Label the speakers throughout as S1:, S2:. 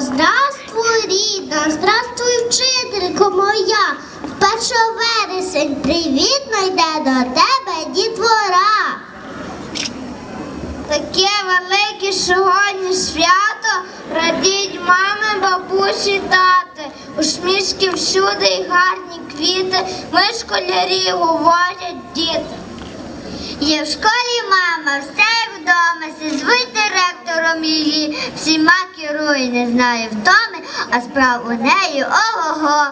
S1: здравствуй, рідна, здравствуй, вчителько моя. В першого вересень привітно йде до тебе дітвора. Таке велике сьогодні свято, радіть мами, бабусі, тати. Усмішки всюди й гарні квіти, ми школярі говорять діти. Є в школі мама, все вдома, звуть директором її, всіма керує, не знає втоми, а справ у неї ого-го.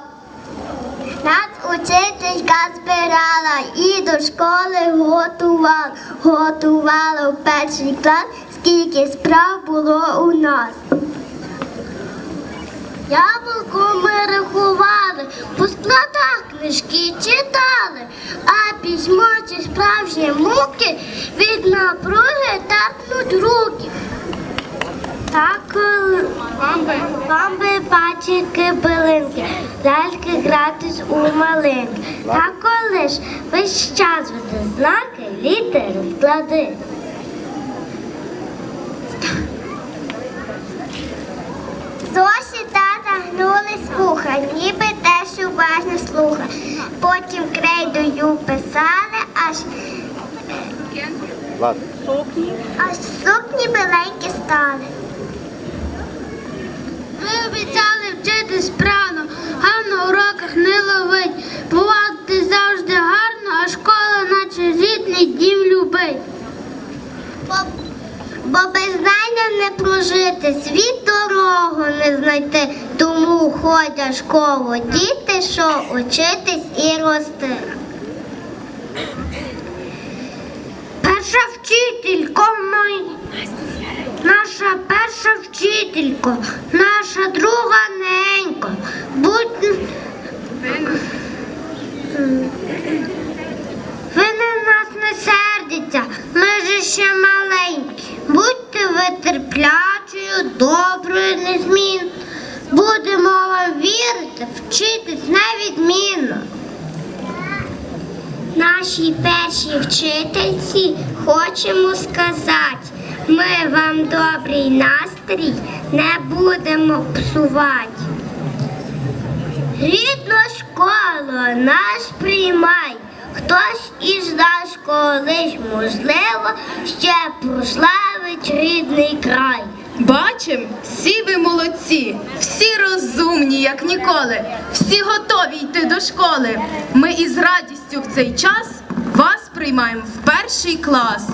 S1: Нас учителька збирала і до школи готувала, готувала в перший клас, скільки справ було у нас. Яблуко ми рахували, по складах книжки читали, а письмо ці справжні муки від напруги терпнуть руки. Так коли вам би пачки билинки, ляльки гратись у малинки. Та коли ж весь час веде знаки, літери, склади. Тата вуха, ніби теж уважно слуха. Потім крейдою писали, аж, аж сукні біленькі стали. Ви обіцяли вчити справно, а на уроках не ловить. Бувати завжди гарно, а школа, наче рідний дім любить. Бо, бо без знання не прожити, світ дорогу не знайти. Ходять в школу діти, що учитись і рости. Перша вчителько моя, наша перша вчителько, наша друга ненько. Будь... Ви на нас не сердіться, ми ж ще маленькі. Вірити, вчитись невідмінно. Нашій першій вчительці хочемо сказати, ми вам добрий настрій не будемо псувати. Рідна школа нас приймай. Хтось із нас колись, можливо, ще прославить рідний край.
S2: Бачим, всі ви молодці, всі розумні, як ніколи, всі готові йти до школи. Ми із радістю в цей час вас приймаємо в перший клас.